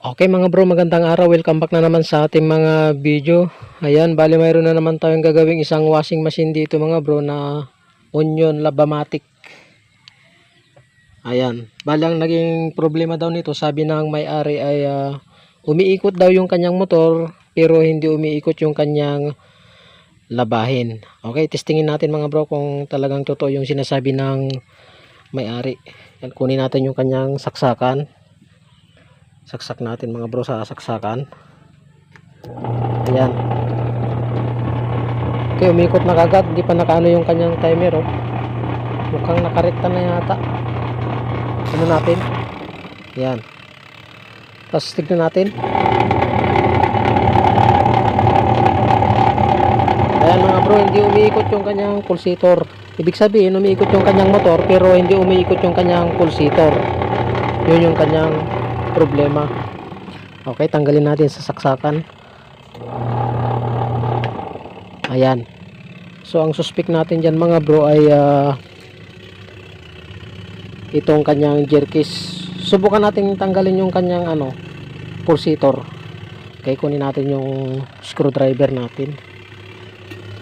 Okay mga bro, magandang araw. Welcome back na naman sa ating mga video. Ayan, bali mayroon na naman tayong gagawing isang washing machine dito mga bro na Onion Labamatic. Ayan, bali ang naging problema daw nito, sabi ng may-ari ay ah, umiikot daw yung kanyang motor pero hindi umiikot yung kanyang labahin. Okay, testingin natin mga bro kung talagang totoo yung sinasabi ng may-ari. Kunin natin yung kanyang saksakan saksak natin mga bro sa saksakan. Ayan. Okay umikot na kagad. Hindi pa nakaano yung kanyang timer oh. mukhang nakarekta na yata. Ano natin? Ayan. Tapos tignan natin. Ayan mga bro hindi umiikot yung kanyang pulsator ibig sabihin umiikot yung kanyang motor pero hindi umiikot yung kanyang pulsator yun yung kanyang problema. Okay tanggalin natin sa saksakan. Ayan. So ang suspect natin dyan mga bro ay ah, itong kanyang jerkis subukan natin tanggalin yung kanyang ano pulsator okay kunin natin yung screwdriver natin.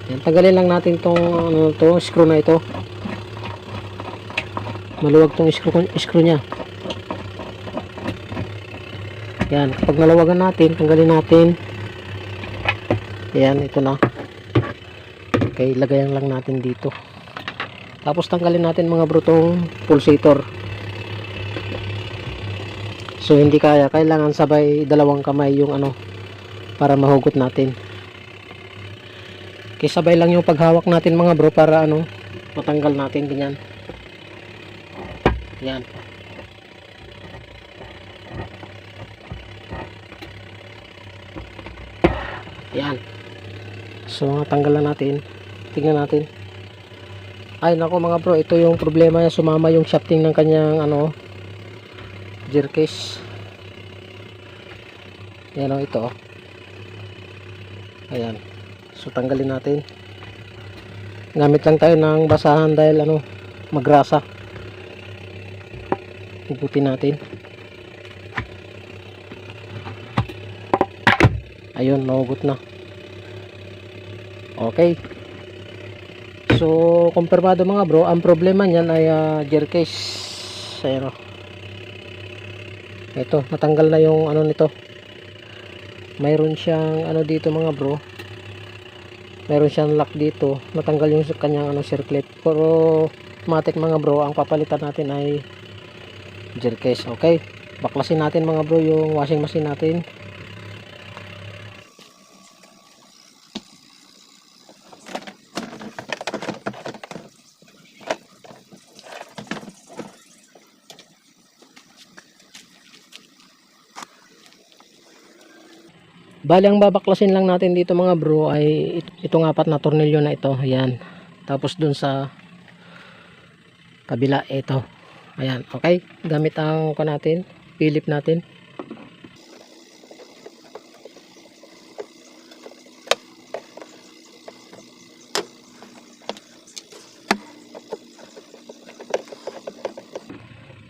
Ayan, tanggalin lang natin tong ano to screw na ito. Maluwag tong screw, screw nya yan, kapag nalawagan natin, tanggalin natin. Yan, ito na. Okay, lagayan lang natin dito. Tapos tanggalin natin mga bro tong pulsator. So hindi kaya, kailangan sabay dalawang kamay yung ano para mahugot natin. Okay, sabay lang yung paghawak natin mga bro para ano matanggal natin ganyan. Yan. Yan. So, tanggalan natin. Tingnan natin. Ay, nako mga bro, ito yung problema niya. Sumama yung shafting ng kanyang ano, gear case. Yan o, ito. oh. Ayan. So, tanggalin natin. Gamit lang tayo ng basahan dahil ano, magrasa. Hugutin natin. ayun nahugot na okay. So kumpirmado mga bro ang problema niyan ay uh, gear case. Ayan o ito natanggal na yung ano nito. Mayroon siyang ano dito mga bro. Mayroon siyang lock dito. Natanggal yung kanyang ano circlet. Pero automatic mga bro ang papalitan natin ay gear case. Okay. Baklasin natin mga bro yung washing machine natin Bali ang babaklasin lang natin dito mga bro ay it- itong apat na tornilyo na ito. Ayan. Tapos dun sa kabila ito. Ayan. Okay. Gamit ang ko natin. Philip natin.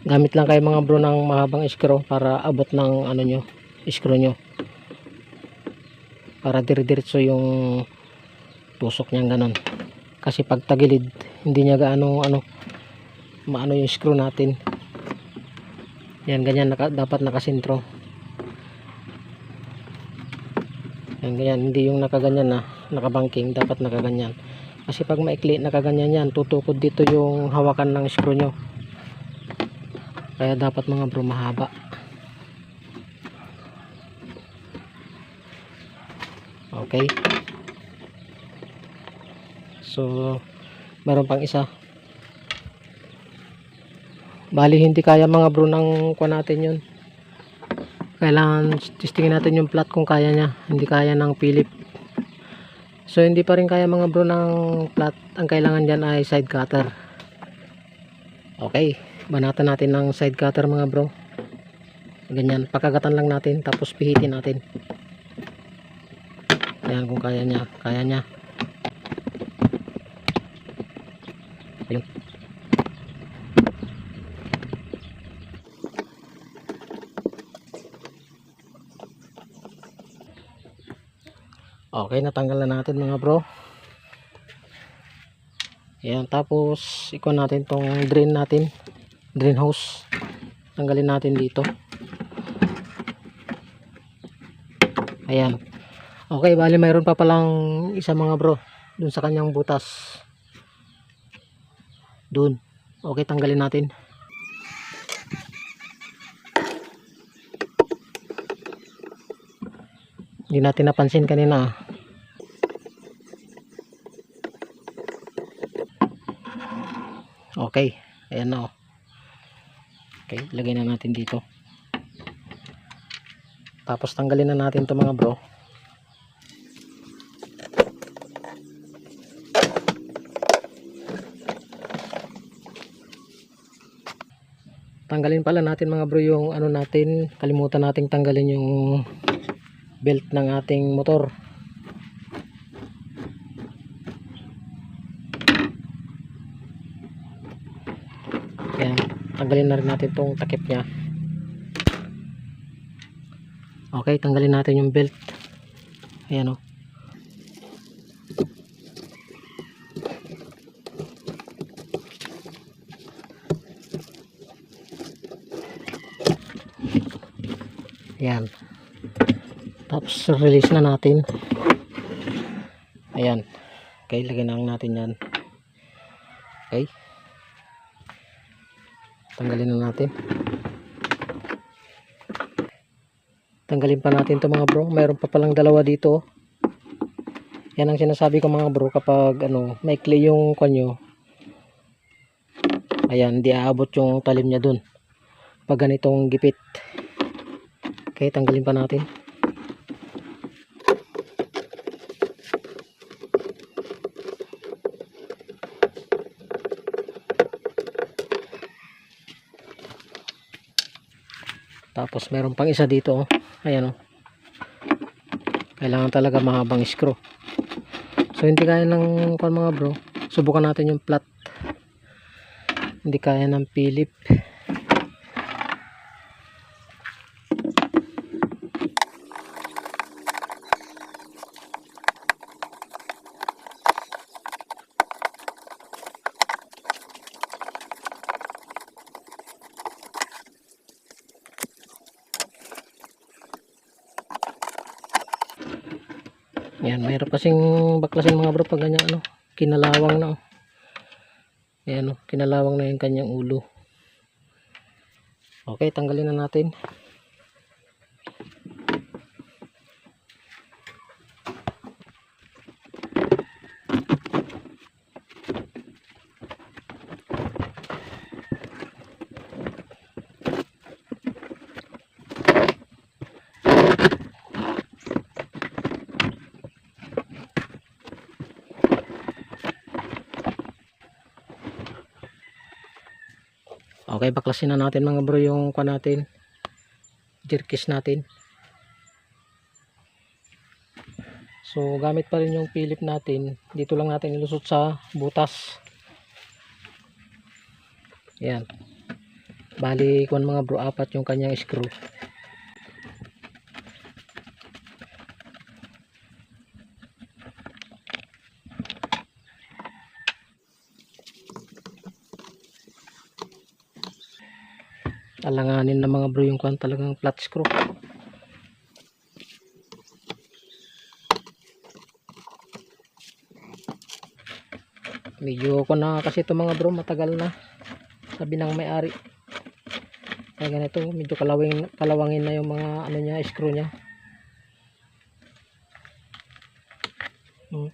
Gamit lang kayo mga bro ng mahabang screw para abot ng ano nyo, screw nyo para dire-diretso yung tusok niyan ganon kasi pag tagilid hindi niya gaano ano maano yung screw natin. Yan ganyan naka, dapat nakasintro. Yan ganyan hindi yung nakaganyan na nakabangking dapat nakaganyan. Kasi pag maikli nakaganyan yan tutukod dito yung hawakan ng screw nyo. Kaya dapat mga bro mahaba Okay. So, meron pang isa. Bali, hindi kaya mga bro ng kuha natin yun. Kailangan testingin natin yung plat kung kaya niya. Hindi kaya ng Philip. So, hindi pa rin kaya mga bro ng plat. Ang kailangan dyan ay side cutter. Okay. Banatan natin ng side cutter mga bro. Ganyan. Pakagatan lang natin. Tapos pihitin natin. Ayan kung kaya niya, kaya niya. Ayun. Okay, natanggal na natin mga bro. Ayan, tapos ikaw natin tong drain natin. Drain hose. Tanggalin natin dito. Ayan, Okay, bali mayroon pa palang isa mga bro. Dun sa kanyang butas. Dun. Okay, tanggalin natin. Hindi natin napansin kanina. Okay. Ayan na. oh. Okay, lagay na natin dito. Tapos tanggalin na natin 'to mga bro. Tanggalin pala natin mga bro yung ano natin, kalimutan nating tanggalin yung belt ng ating motor. Ayan, tanggalin na rin natin tong takip niya. Okay, tanggalin natin yung belt. Ayan o. Ayan. Tapos release na natin. Ayan. Okay, lagyan na lang natin yan. Okay. Tanggalin na natin. Tanggalin pa natin to mga bro. Mayroon pa palang dalawa dito. oh. Yan ang sinasabi ko mga bro kapag ano, maikli yung kanyo. Ayan, hindi aabot yung talim niya dun. Pag ganitong gipit. Okay, tanggalin pa natin. Tapos meron pang isa dito, oh. Ayan, oh. Kailangan talaga mahabang screw. So hindi kaya ng kung mga bro. Subukan natin yung flat. Hindi kaya ng Philip. Yan, mayroon kasing baklasin mga bro pag ganyan ano, kinalawang na. oh. Ayan oh, kinalawang na yung kanyang ulo. Okay, tanggalin na natin. Okay, baklasin na natin mga bro yung kwa natin. Jerkis natin. So, gamit pa rin yung Philip natin. Dito lang natin ilusot sa butas. Yan. Bali, kung mga bro, apat yung kanyang screw. Alanganin na mga bro yung kwan talagang flat screw. Medyo ko na kasi ito mga bro matagal na sabi ng may-ari. Kaya ganito medyo kalawing, kalawangin na yung mga ano niya screw niya. Hmm.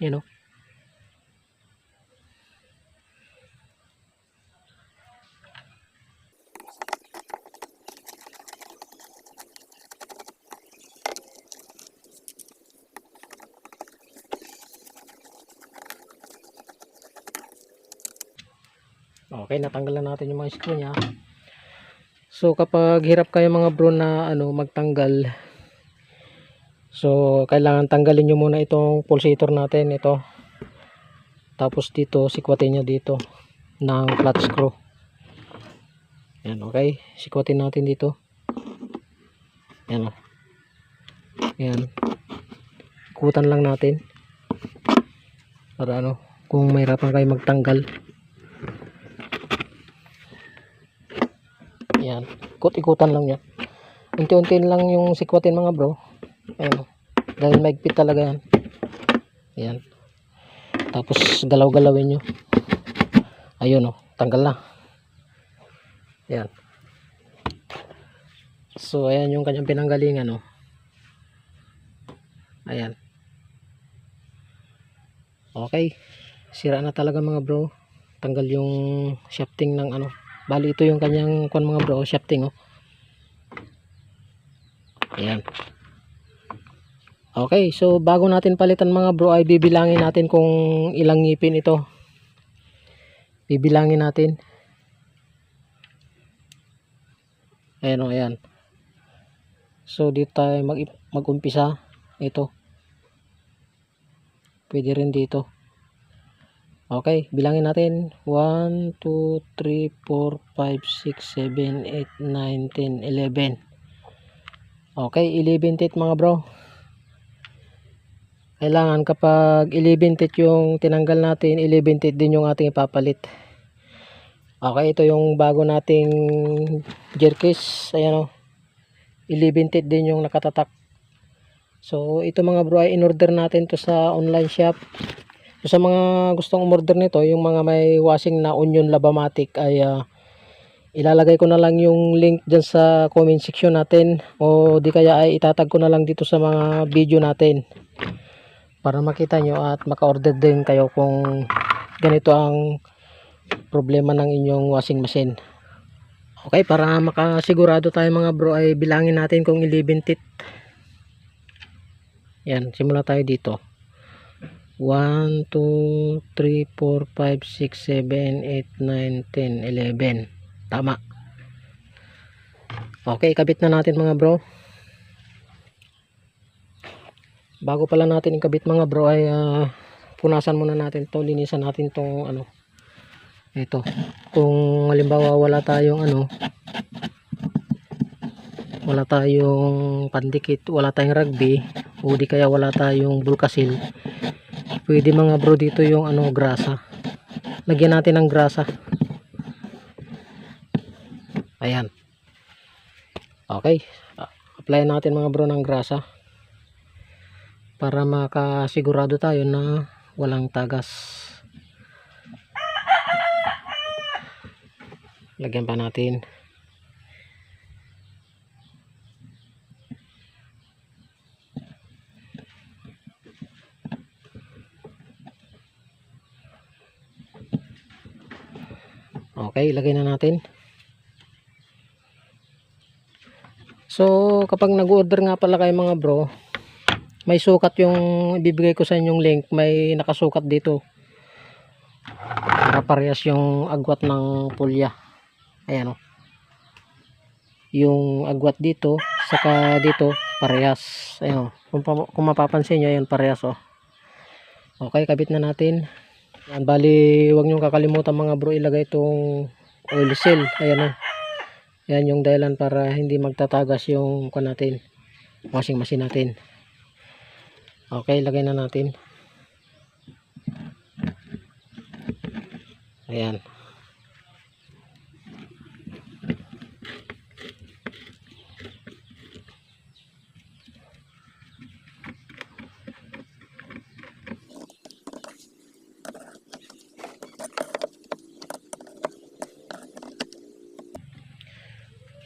yun o Okay, natanggal na natin yung mga screw niya. So kapag hirap kayo mga bro na ano magtanggal. So kailangan tanggalin niyo muna itong pulsator natin ito. Tapos dito sikwatin niyo dito ng flat screw. Yan, okay. Sikwatin natin dito. Yan. oh. Yan. ikutan lang natin para ano kung mahirapan kayo magtanggal yan. Ikot-ikutan lang yan. Unti-unti lang yung sikwatin mga bro. Ayun oh. dahil maigpit talaga yan. Yan tapos galaw-galawin nyo. Ayun oh. Tanggal na. Yan so ayan yung kanyang pinanggalingan oh. Ayan. Okay. Sira na talaga mga bro. Tanggal yung shafting ng ano bali ito yung kanyang kwan mga bro shafting oh. Ayan. Okay so bago natin palitan mga bro ay bibilangin natin kung ilang ngipin ito. Bibilangin natin. Ayan o ayan. So dito tayo mag mag-umpisa. Ito. Pwede rin dito okay bilangin natin. 1 2 3 4 5 6 7 8 9 10 11 okay 11 tit mga bro. Kailangan kapag 11 tit yung tinanggal natin 11 tit din yung ating ipapalit. Okay ito yung bago nating jerkis. Ayan o 11 tit din yung nakatatak. So ito mga bro ay in order natin to sa online shop so, sa mga gustong umorder nito yung mga may washing na onion labamatic ay ah, ilalagay ko na lang yung link dyan sa comment section natin o di kaya ay itatag ko na lang dito sa mga video natin para makita nyo at maka-order din kayo kung ganito ang problema ng inyong washing machine. Okay para makasigurado tayo mga bro ay bilangin natin kung 11 tit. Yan simula tayo dito 1 2 3 4 5 6 7 8 9 10 11 tama. Okay kabit na natin mga bro. Bago pala natin ikabit mga bro ay ah, punasan muna natin to. Linisan natin tong ano ito. Kung halimbawa wala tayong ano wala tayong pandikit wala tayong rugby o di kaya wala tayong bulkasil. Pwede mga bro dito yung ano grasa. Lagyan natin ng grasa. Ayan. Okay. Apply natin mga bro ng grasa. Para makasigurado tayo na walang tagas. Lagyan pa natin okay lagay na natin. So kapag nag-order nga pala kayo mga bro may sukat yung ibibigay ko sa inyong link may nakasukat dito. Para parehas yung agwat ng pulya. Ayan o yung agwat dito saka dito parehas. Ayan o kung, pa- kung mapapansin nyo ayan parehas o okay kabit na natin yan bali wag nyo kakalimutan mga bro ilagay itong oil seal ayan o yan yung dahilan para hindi magtatagas yung kan natin washing machine natin Okay, lagay na natin. Ayan.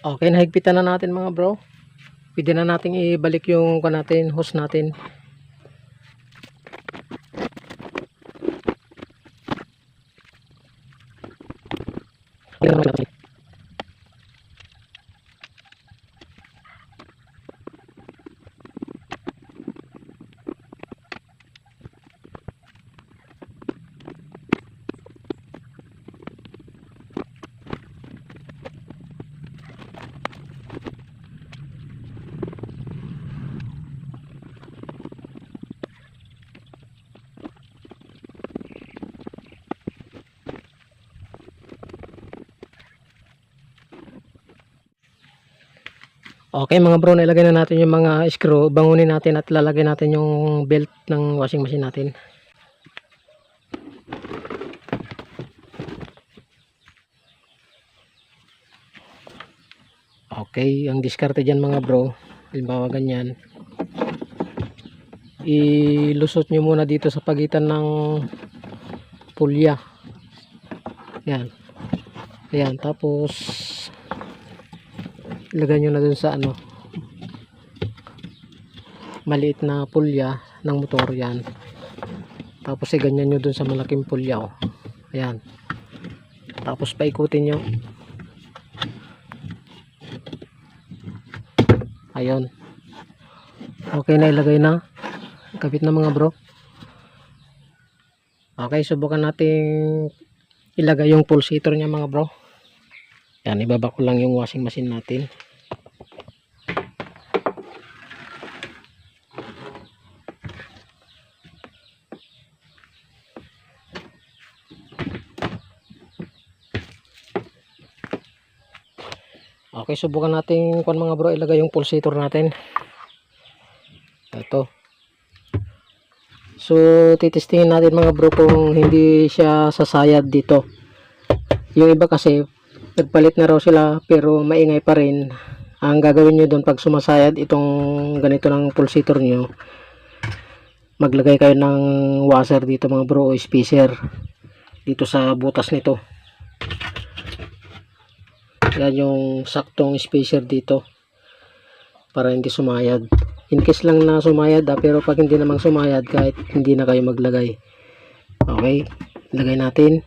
Okay, nahigpitan na natin mga bro. Pwede na natin ibalik yung kan natin, hose natin. Okay mga bro, nilagay na natin yung mga screw. Bangunin natin at lalagay natin yung belt ng washing machine natin. Okay, ang diskarte dyan mga bro, halimbawa ganyan, ilusot nyo muna dito sa pagitan ng pulya. Yan. Ayan, tapos ilagay nyo na dun sa ano maliit na pulya ng motor yan. Tapos iganyan nyo dun sa malaking pulya oh. ayan. Tapos paikutin nyo. Ayun okay na ilagay na. Kapit na mga bro. Okay subukan nating ilagay yung pulsator nya mga bro. Yan, ibaba ko lang yung washing machine natin. Okay, subukan natin kung mga bro ilagay yung pulsator natin. Ito. So, titistingin natin mga bro kung hindi siya sasayad dito. Yung iba kasi nagpalit na raw sila pero maingay pa rin ang gagawin nyo doon pag sumasayad itong ganito ng pulsator nyo maglagay kayo ng washer dito mga bro o spacer dito sa butas nito yan yung saktong spacer dito para hindi sumayad in case lang na sumayad ah, pero pag hindi namang sumayad kahit hindi na kayo maglagay okay lagay natin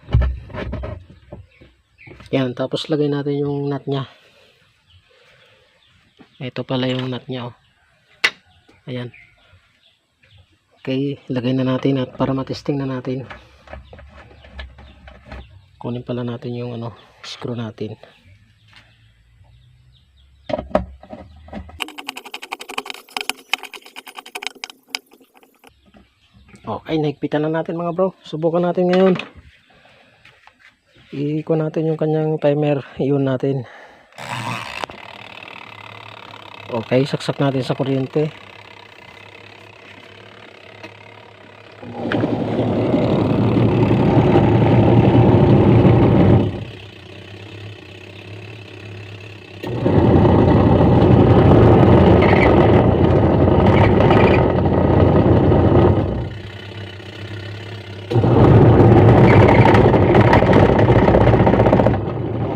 yan, tapos lagay natin yung nut niya. Ito pala yung nut niya, oh. Ayan. Okay, lagay na natin at para matesting na natin. Kunin pala natin yung ano, screw natin. Okay, nahigpitan na natin mga bro. Subukan natin ngayon. I natin yung kanyang timer. Iyon natin. Okay saksak natin sa kuryente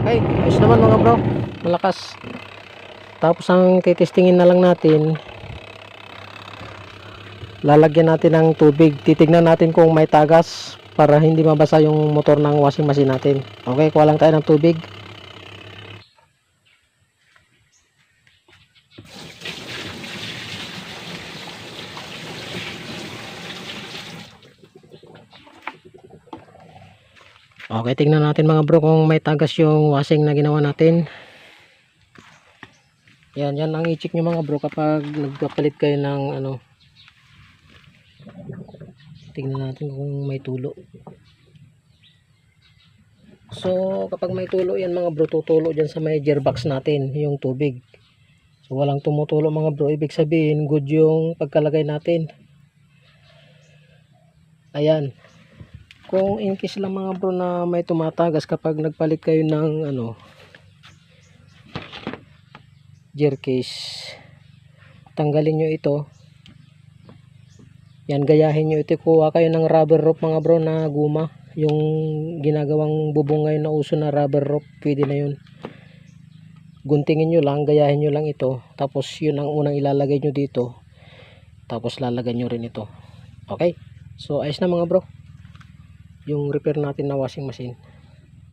Okay, ayos naman mga bro. Malakas. Tapos ang titestingin na lang natin, lalagyan natin ng tubig. Titignan natin kung may tagas para hindi mabasa yung motor ng washing machine natin. Okay, kuha lang tayo ng tubig. Okay, tingnan natin mga bro kung may tagas yung washing na ginawa natin. Yan, yan ang i-check nyo mga bro kapag nagpapalit kayo ng ano. Tingnan natin kung may tulo. So, kapag may tulo yan mga bro, tutulo dyan sa may gearbox natin, yung tubig. So, walang tumutulo mga bro, ibig sabihin, good yung pagkalagay natin. Ayan kung in case lang mga bro na may tumatagas kapag nagpalit kayo ng ano gear case. Tanggalin nyo ito. Yan gayahin nyo ito. Kuha kayo ng rubber rope mga bro na guma. Yung ginagawang bubong ngayon na uso na rubber rope pwede na yun. Guntingin nyo lang gayahin nyo lang ito. Tapos yun ang unang ilalagay nyo dito. Tapos lalagyan nyo rin ito. Okay? So ayos na mga bro. Yung repair natin na washing machine